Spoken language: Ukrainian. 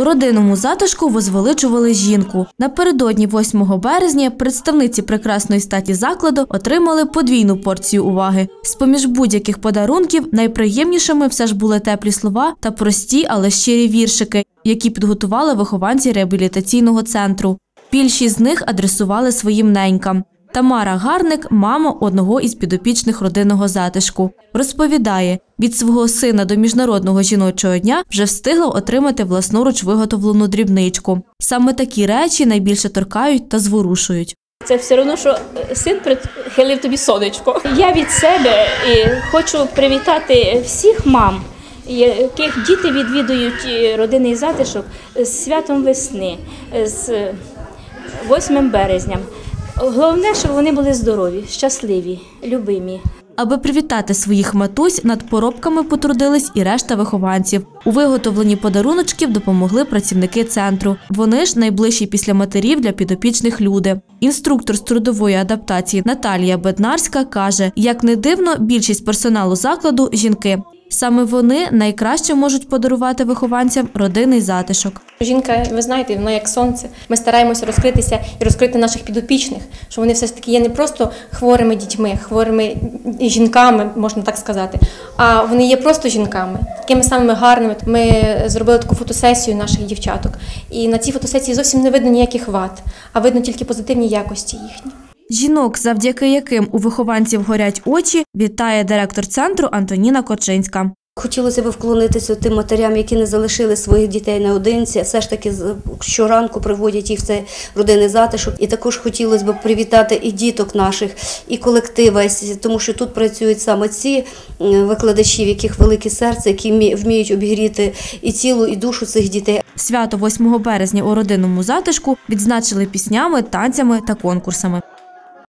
У родинному затишку возвеличували жінку. Напередодні 8 березня представниці прекрасної статі закладу отримали подвійну порцію уваги. З-поміж будь-яких подарунків найприємнішими все ж були теплі слова та прості, але щирі віршики, які підготували вихованці реабілітаційного центру. Більшість з них адресували своїм ненькам. Тамара Гарник, мама одного із підопічних родинного затишку, розповідає, від свого сина до міжнародного жіночого дня вже встигла отримати власноруч виготовлену дрібничку. Саме такі речі найбільше торкають та зворушують. Це все одно, що е, син прихилив тобі сонечко. Я від себе хочу привітати всіх мам, яких діти відвідують родинний затишок з святом весни, з 8 березням. Головне, щоб вони були здорові, щасливі, любимі. Аби привітати своїх матусь, над поробками потрудились і решта вихованців. У виготовленні подаруночків допомогли працівники центру. Вони ж найближчі після матерів для підопічних люди. Інструктор з трудової адаптації Наталія Беднарська каже: як не дивно, більшість персоналу закладу жінки. Саме вони найкраще можуть подарувати вихованцям родинний затишок. Жінка, ви знаєте, вона як сонце. Ми стараємося розкритися і розкрити наших підопічних, що вони все ж таки є не просто хворими дітьми, хворими жінками, можна так сказати, а вони є просто жінками, такими самими гарними. Ми зробили таку фотосесію наших дівчаток, і на цій фотосесії зовсім не видно ніяких вад, а видно тільки позитивні якості їхні. Жінок, завдяки яким у вихованців горять очі, вітає директор центру Антоніна Кочинська. Хотілося б вклонитися тим матерям, які не залишили своїх дітей наодинці. Все ж таки щоранку приводять їх в цей родинний затишок. І також хотілося б привітати і діток наших, і колектива, тому що тут працюють саме ці викладачі, в яких велике серце, які вміють обігріти і тіло, і душу цих дітей. Свято 8 березня у родинному затишку відзначили піснями, танцями та конкурсами.